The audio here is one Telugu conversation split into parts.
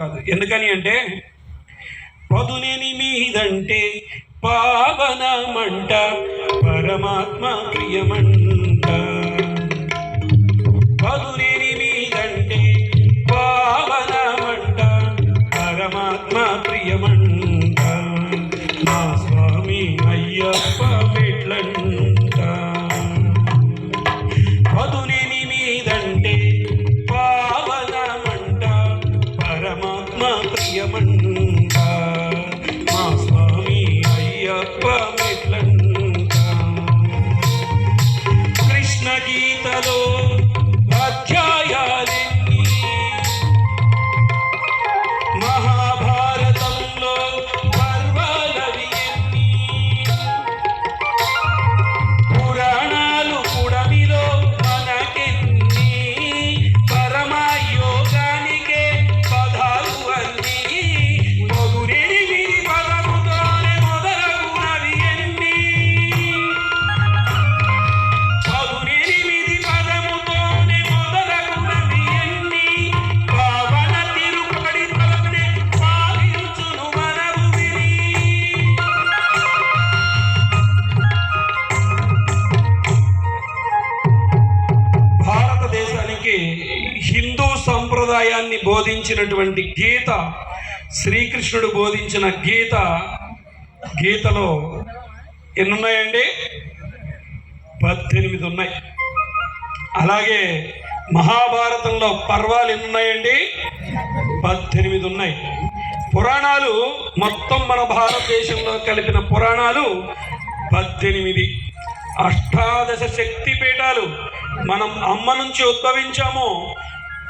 కాదు. ఎందుకని అంటే పదునేని మీదంటే పావనమంట పరమాత్మ ప్రియమంట. ప్రియమంట మా స్వామి అయ్యప్ప మెట్లంట కృష్ణ గీతలో హిందూ సంప్రదాయాన్ని బోధించినటువంటి గీత శ్రీకృష్ణుడు బోధించిన గీత గీతలో ఎన్నున్నాయండి? పద్దెనిమిది ఉన్నాయి. అలాగే మహాభారతంలో పర్వాలు ఎన్ని ఉన్నాయండి పద్దెనిమిది ఉన్నాయి. పురాణాలు మొత్తం మన భారతదేశంలో కలిపిన పురాణాలు పద్దెనిమిది. అష్టాదశ శక్తి పీఠాలు మనం అమ్మ నుంచి ఉద్భవించామో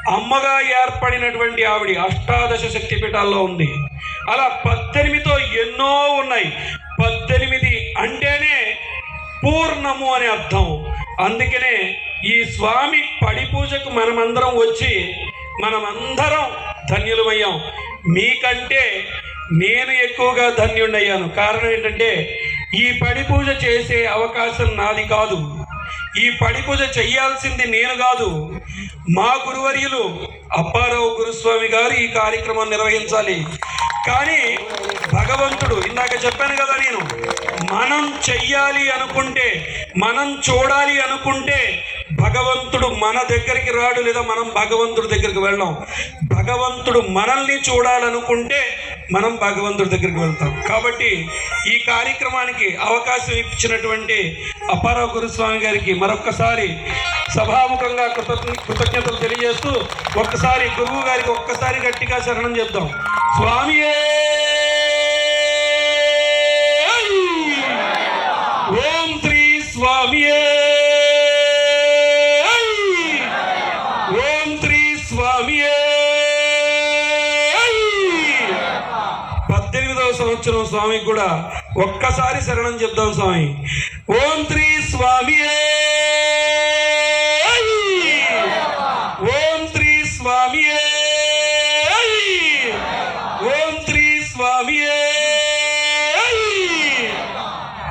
అమ్మగా ఏర్పడినటువంటి ఆవిడ అష్టాదశ శక్తిపీఠాల్లో ఉంది. అలా పద్దెనిమిదితో ఎన్నో ఉన్నాయి. పద్దెనిమిది అంటేనే పూర్ణము అని అర్థం. అందుకనే ఈ స్వామి పడి పూజకు మనమందరం వచ్చి మనమందరం ధన్యులమయ్యాం. మీకంటే నేను ఎక్కువగా ధన్యుడయ్యాను కారణం ఏంటంటే ఈ పడి పూజ చేసే అవకాశం నాది కాదు. ఈ పడి పూజ చేయాల్సింది నేను కాదు. మా గురువర్యులు అప్పారావు గురుస్వామి గారు ఈ కార్యక్రమం నిర్వహించాలి. కానీ భగవంతుడు ఇందాక చెప్పాను కదా నేను మనం చెయ్యాలి అనుకుంటే మనం చూడాలి అనుకుంటే భగవంతుడు మన దగ్గరికి రాడు లేదా మనం భగవంతుడి దగ్గరికి వెళ్ళాం. భగవంతుడు మనల్ని చూడాలనుకుంటే మనం భగవంతుడి దగ్గరికి వెళ్తాం. కాబట్టి ఈ కార్యక్రమానికి అవకాశం ఇచ్చినటువంటి అప్పారావు గురుస్వామి గారికి మరొక్కసారి సభాముఖంగా కృతజ్ఞ కృతజ్ఞతలు తెలియజేస్తూ ఒక్కసారి గురువు గారికి ఒక్కసారి గట్టిగా శరణం చెప్దాం. స్వామియే! ఓం శ్రీ స్వామియే! ఓం శ్రీ స్వామియే! పద్దెనిమిదవ సంవత్సరం స్వామికి కూడా ఒక్కసారి శరణం చెప్దాం స్వామి. ఓం శ్రీ స్వామియే!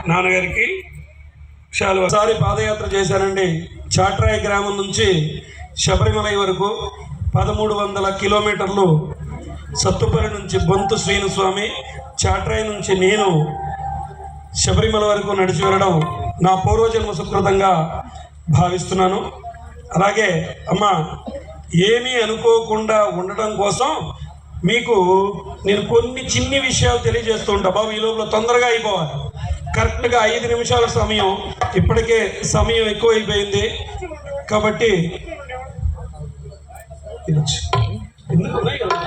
నాన్నగారికి చాలా ఒకసారి పాదయాత్ర చేశానండి. చాట్రాయ గ్రామం నుంచి శబరిమలై వరకు పదమూడు వందల కిలోమీటర్లు సత్తుపల్లి నుంచి బొంతు శ్రీను స్వామి నుంచి నేను శబరిమల వరకు నడిచి వెళ్ళడం నా పూర్వజన్మ సుకృతంగా భావిస్తున్నాను. అలాగే అమ్మ ఏమీ అనుకోకుండా ఉండడం కోసం మీకు నేను కొన్ని చిన్ని విషయాలు తెలియజేస్తూ ఉంటా. బాబు ఈ లోపల తొందరగా అయిపోవాలి. కరెక్ట్గా ఐదు నిమిషాల సమయం. ఇప్పటికే సమయం ఎక్కువైపోయింది. కాబట్టి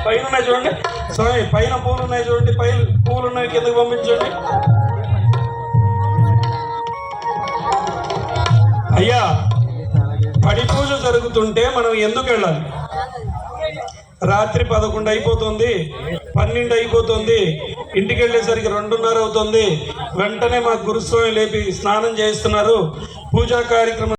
పైన ఉన్నాయి చూడండి. స్వామి పైన పూలు ఉన్నాయి చూడండి. పైన పూలు ఉన్నాయి. కిందకి పంపించండి. అయ్యా పడి పూజ జరుగుతుంటే మనం ఎందుకు వెళ్ళాలి? రాత్రి పదకొండు అయిపోతుంది. పన్నెండు అయిపోతుంది. ఇంటికి వెళ్ళేసరికి రెండున్నర అవుతుంది. వెంటనే మా గురుస్వామి లేపి స్నానం చేస్తున్నారు పూజా కార్యక్రమం